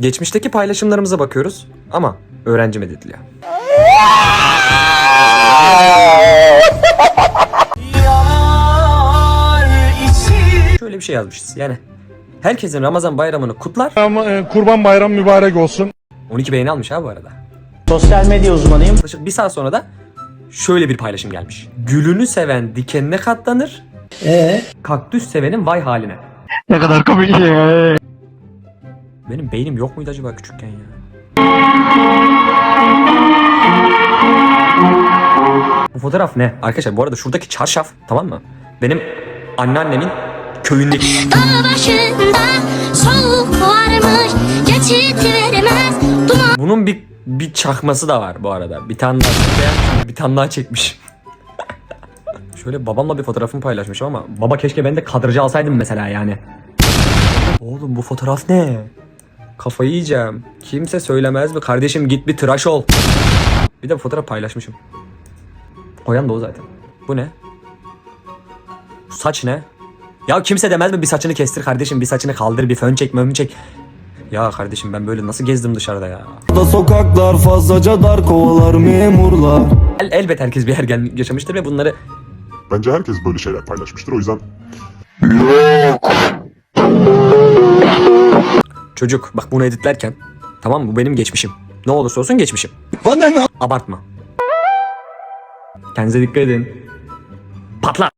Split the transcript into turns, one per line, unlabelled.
Geçmişteki paylaşımlarımıza bakıyoruz ama öğrenci medediliyor. Şöyle bir şey yazmışız yani. Herkesin Ramazan bayramını kutlar.
Ama, e, Kurban bayram mübarek olsun.
12 beğeni almış ha bu arada.
Sosyal medya uzmanıyım.
Yaklaşık bir saat sonra da şöyle bir paylaşım gelmiş. Gülünü seven dikenine katlanır.
Ee?
Kaktüs sevenin vay haline.
Ne kadar komik ya.
Benim beynim yok muydu acaba küçükken ya? Bu fotoğraf ne? Arkadaşlar bu arada şuradaki çarşaf tamam mı? Benim anneannemin köyündeki.
Dağ başında soğuk varmış geçit vermez duman
Bunun bir bir çakması da var bu arada. Bir tane daha bir tane daha çekmiş. Şöyle babamla bir fotoğrafımı paylaşmışım ama baba keşke ben de kadırcı alsaydım mesela yani. Oğlum bu fotoğraf ne? Kafayı yiyeceğim. Kimse söylemez mi? Kardeşim git bir tıraş ol. Bir de bu fotoğraf paylaşmışım. Koyan da o zaten. Bu ne? Bu saç ne? Ya kimse demez mi bir saçını kestir kardeşim bir saçını kaldır bir fön çek mön çek. Ya kardeşim ben böyle nasıl gezdim dışarıda ya.
Da sokaklar fazlaca dar kovalar memurlar
El, elbet herkes bir yer gel- yaşamıştır ve bunları
Bence herkes böyle şeyler paylaşmıştır. O yüzden
çocuk bak bunu editlerken tamam mı bu benim geçmişim. Ne olursa olsun geçmişim.
Bana ne?
Abartma. Kendinize dikkat edin. Patla.